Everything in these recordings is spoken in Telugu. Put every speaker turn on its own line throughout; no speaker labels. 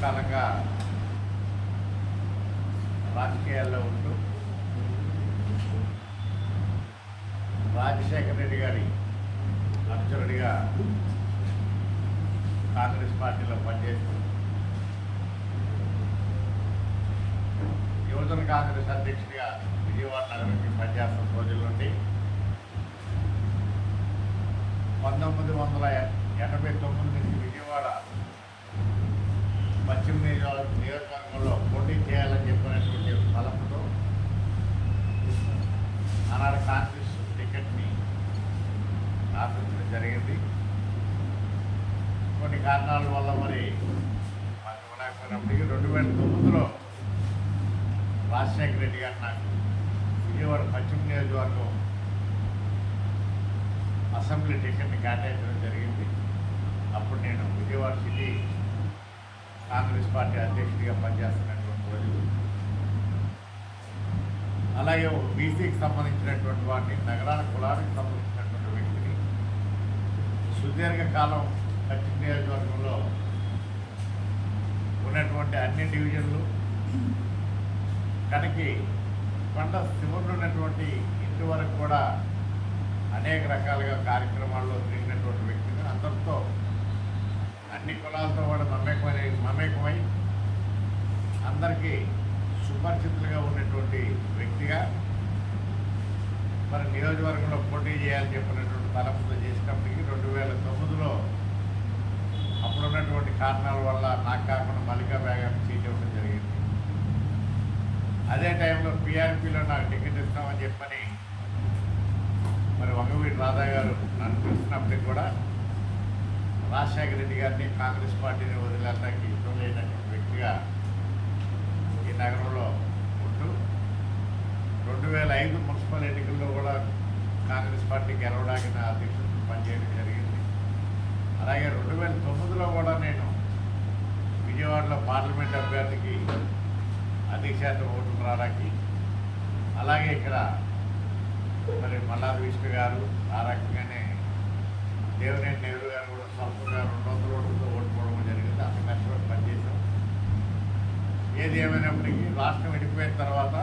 కాలంగా రాజకీయాల్లో ఉంటూ రాజశేఖర రెడ్డి గారి అనుచరుడిగా కాంగ్రెస్ పార్టీలో పనిచేస్తూ యువజన కాంగ్రెస్ అధ్యక్షుడిగా విజయవాడ నగరానికి పనిచేస్తున్న రోజుల నుండి పంతొమ్మిది వందల ఎనభై తొమ్మిది నుంచి విజయవాడ పశ్చిమ నియోజకవర్గంలో పోటీ చేయాలని చెప్పినటువంటి బలంతో ఆనాడు కాంగ్రెస్ టికెట్ని ఆశించడం జరిగింది. కొన్ని కారణాల వల్ల మరి మాకు ఇవ్వలేకపోయినప్పటికీ రెండు వేల తొమ్మిదిలో రాజశేఖర రెడ్డి గారు నాకు విజయవాడ పశ్చిమ నియోజకవర్గం అసెంబ్లీ టికెట్ని కేటాయించడం జరిగింది. అప్పుడు నేను విజయవాడ సిటీ కాంగ్రెస్ పార్టీ అధ్యక్షుడిగా పనిచేస్తున్నటువంటి రోజు అలాగే బీసీకి సంబంధించినటువంటి వాటిని నగరాల కులానికి సంబంధించినటువంటి వ్యక్తిని సుదీర్ఘకాలం కచ్చి నియోజకవర్గంలో ఉన్నటువంటి అన్ని డివిజన్లు కనుక కొండ శివుడు ఉన్నటువంటి ఇంటి వరకు కూడా అనేక రకాలుగా కార్యక్రమాల్లో తిరిగినటువంటి వ్యక్తిని అందరితో అన్ని కులాలతో కూడా మమేకమై అందరికీ సుపరిచితులుగా ఉన్నటువంటి వ్యక్తిగా మరి నియోజకవర్గంలో పోటీ చేయాలని చెప్పినటువంటి తలపుతో చేసినప్పటికీ రెండు వేల తొమ్మిదిలో అప్పుడున్నటువంటి కారణాల వల్ల నాకు కాకుండా మల్లికా బేగానికి సీట్ ఇవ్వడం జరిగింది. అదే టైంలో పీఆర్పీలో నాకు టికెట్ ఇస్తామని చెప్పని మరి వంగవీటి రాధా గారు నన్ను పిలిచినప్పటికి కూడా రాజశేఖర రెడ్డి గారిని కాంగ్రెస్ పార్టీని వదిలేటానికి ఇష్టం లేనటువంటి వ్యక్తిగా నగరంలో ఉంటూ రెండు వేల ఐదు మున్సిపల్ ఎన్నికల్లో కూడా కాంగ్రెస్ పార్టీ గెలవడానికి నా అధ్యక్షుడు పనిచేయడం జరిగింది. అలాగే రెండు వేల తొమ్మిదిలో కూడా నేను విజయవాడలో పార్లమెంట్ అభ్యర్థికి అధిక శాతం ఓట్లు రావడానికి అలాగే ఇక్కడ మరి మల్లాది విష్ణు గారు ఆ రకంగానే దేవినేని నెహ్రూ గారు కూడా స్వల్పంగా రెండు వందల ఓట్లతో ఏది ఏమైనప్పటికీ రాష్ట్రం వెళ్ళిపోయిన తర్వాత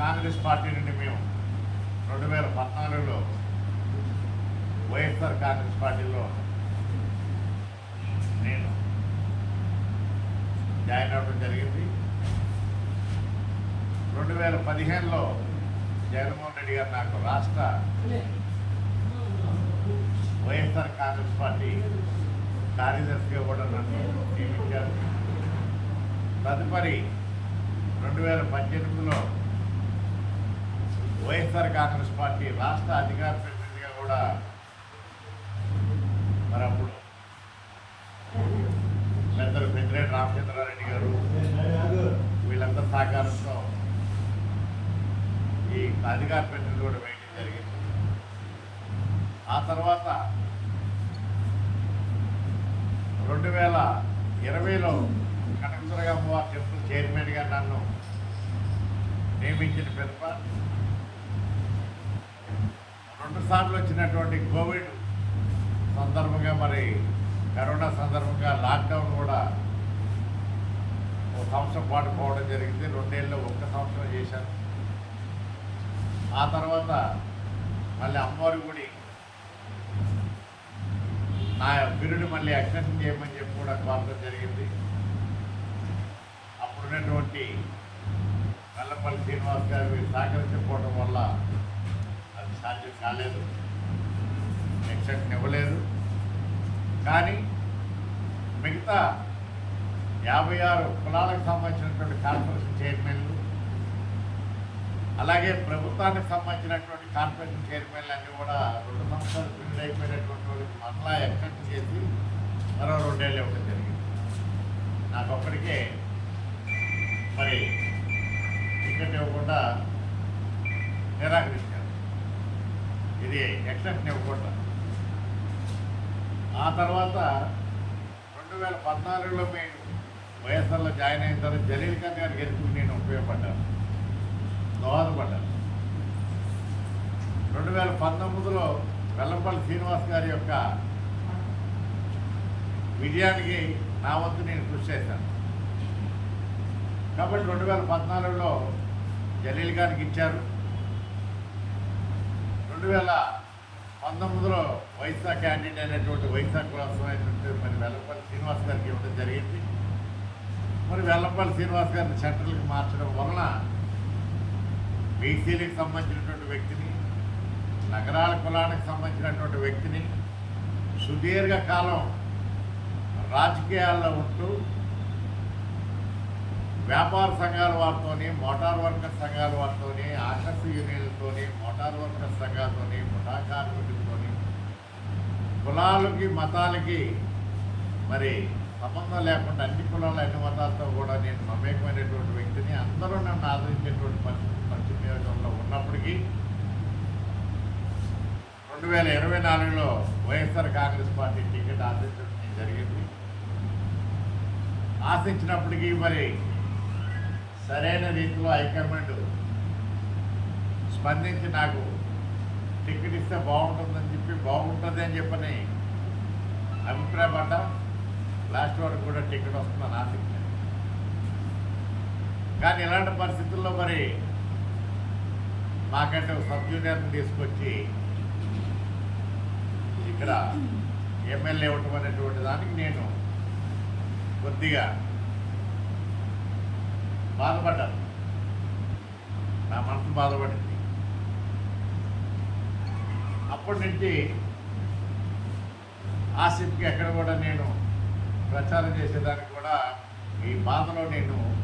కాంగ్రెస్ పార్టీ నుండి మేము రెండు వేల పద్నాలుగులో వైఎస్ఆర్ కాంగ్రెస్ పార్టీలో నేను జాయిన్ అవ్వడం జరిగింది. రెండు వేల పదిహేనులో జగన్మోహన్ రెడ్డి గారు నాకు రాష్ట్ర వైఎస్ఆర్ కాంగ్రెస్ పార్టీ కార్యదర్శిగా కూడా నన్ను నియమించారు. తదుపరి రెండు వేల పద్దెనిమిదిలో వైఎస్ఆర్ కాంగ్రెస్ పార్టీ రాష్ట్ర అధికార ప్రతినిధిగా కూడా మరి అప్పుడు పెద్దలు పెద్దిరెడ్డి రామచంద్రారెడ్డి గారు వీళ్ళందరి సహకారంతో ఈ అధికార ప్రతినిధి కూడా వేయడం జరిగింది. ఆ తర్వాత రెండు వేల ఇరవైలో కనక అమ్మవారి టెంపుల్ చైర్మన్గా నన్ను నియమించిన పిదప. రెండు సార్లు వచ్చినటువంటి కోవిడ్ సందర్భంగా మరి కరోనా సందర్భంగా లాక్డౌన్ కూడా ఒక సంవత్సరం పాటు పోవడం జరిగింది. రెండేళ్ళు ఒక్క సంవత్సరం చేశాను ఆ తర్వాత మళ్ళీ అమ్మవారి గుడి నా బిరుడు మళ్ళీ ఎక్స్టెన్షన్ చేయమని చెప్పి కూడా కోరడం జరిగింది. అప్పుడున్నటువంటి వెల్లంపల్లి శ్రీనివాస్ గారు మీరు సహకరించకపోవడం వల్ల అది సాధ్యం కాలేదు. ఎక్స్టెన్షన్ ఇవ్వలేదు. కానీ మిగతా యాభై ఆరు కులాలకు సంబంధించినటువంటి కార్పొరేషన్ చైర్మన్లు అలాగే ప్రభుత్వానికి సంబంధించినటువంటి కార్పొరేషన్ చైర్మన్లు అన్నీ కూడా రెండు సంవత్సరాలు ఫిల్ అయిపోయినటువంటి వాళ్ళకి మరలా ఎక్సెప్ట్ చేసి మరో రెండేళ్ళు ఇవ్వడం జరిగింది. నాకు ఒక్కడికే మరి టికెట్ ఇవ్వకుండా నిరాకరించారు. ఇది ఎక్సెప్షన్ ఇవ్వకుండా. ఆ తర్వాత రెండు వేల పద్నాలుగులో మేము వైఎస్ఆర్లో జాయిన్ అయిన తర్వాత జలీల్ ఖాన్ గారి గెలుపుకి నేను ఉపయోగపడ్డాను. దోహదపడ్డాను. రెండు వేల పంతొమ్మిదిలో వెల్లంపల్లి శ్రీనివాస్ గారి యొక్క విజయానికి నా వంతు నేను కృషి చేశాను. కాబట్టి రెండు వేల పద్నాలుగులో జలీల్ గారికి ఇచ్చారు. రెండు వేల పంతొమ్మిదిలో వైశాఖ క్యాండిడేట్ అనేటువంటి వైశాఖ కోసం అయినటువంటి మరి వెల్లపల్లి శ్రీనివాస్ గారికి ఇవ్వడం జరిగింది. మరి వెల్లపల్లి శ్రీనివాస్ గారిని సెంట్రల్కి మార్చడం వలన బీసీలకు సంబంధించినటువంటి వ్యక్తిని నగరాల కులానికి సంబంధించినటువంటి వ్యక్తిని సుదీర్ఘ కాలం రాజకీయాల్లో ఉంటూ వ్యాపార సంఘాల వారితోని మోటార్ వర్కర్ సంఘాల వారితోని ఆకర్ష యూనియన్లతోని మోటార్ వర్కర్ సంఘాలతోని ముఠా కార్మికులతోని కులాలకి మతాలకి మరి సంబంధం లేకుండా అన్ని కులాల అన్ని మతాలతో కూడా నేను మమేకమైనటువంటి వ్యక్తిని అందరూ నన్ను ఆదరించేటువంటి పరిస్థితి పశ్చిమ నియోజకవర్గంలో ఉన్నప్పటికీ రెండు వేల ఇరవై నాలుగులో వైఎస్ఆర్ కాంగ్రెస్ పార్టీ టికెట్ ఆశించడం జరిగింది. ఆశించినప్పటికీ మరి సరైన రీతిలో హైకమాండ్ స్పందించి నాకు టికెట్ ఇస్తే బాగుంటుందని చెప్పి బాగుంటుంది అని చెప్పని అభిప్రాయపడ్డ లాస్ట్ వరకు కూడా టికెట్ వస్తుందని ఆశించాను. కానీ ఇలాంటి పరిస్థితుల్లో మరి మాకంటే సబ్ జూనియర్ని తీసుకొచ్చి ఇక్కడ ఎమ్మెల్యే ఇవ్వటం అనేటువంటి దానికి నేను కొద్దిగా బాధపడ్డాను నా మనసు బాధపడింది. అప్పటి నుంచి ఆసిఫ్కి ఎక్కడ కూడా నేను ప్రచారం చేసేదానికి కూడా ఈ బాధలో నేను